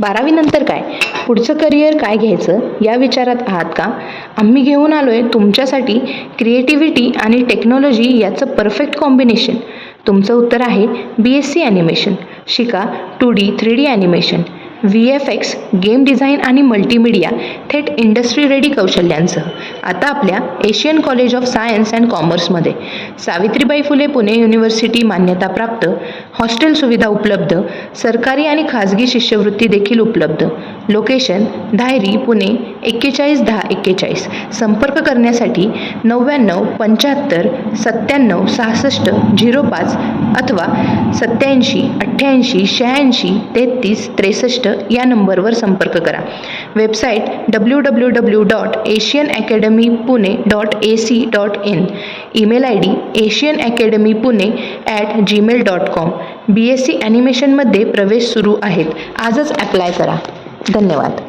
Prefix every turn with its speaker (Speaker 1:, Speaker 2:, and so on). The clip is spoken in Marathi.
Speaker 1: बारावीनंतर काय? पुढचं करिअर काय घ्यायचं? या विचारात आहात का? आम्ही घेऊन आलो आहे तुमच्यासाठी क्रिएटिव्हिटी आणि टेक्नॉलॉजी याचं परफेक्ट कॉम्बिनेशन तुमचं उत्तर आहे बी एस सी ॲनिमेशन शिका two D three D animation V F X game design आणि मल्टीमीडिया थेट इंडस्ट्री रेडी कौशल्यांसह. आता आपल्या Asian college of science and कॉमर्समध्ये. सावित्रीबाई फुले पुणे युनिव्हर्सिटी मान्यताप्राप्त. हॉस्टेल सुविधा उपलब्ध. सरकारी आणि खाजगी शिष्यवृत्ती देखील उपलब्ध. लोकेशन धायरी पुणे एक्केचाळीस दहा एक्केचाळीस. संपर्क करण्यासाठी नव्याण्णव पंच्याहत्तर सत्त्याण्णव सहासष्ट झिरो पाच अथवा सत्याऐंशी अठ्ठ्याऐंशी शहाऐंशी तेहतीस त्रेसष्ट या नंबरवर संपर्क करा. Website W W W dot Asian academy Pune dot A C dot in email I D Asian academy Pune at Gmail dot com B S C ॲनिमेशनमध्ये प्रवेश सुरू आहेत. आजच ॲप्लाय करा. धन्यवाद.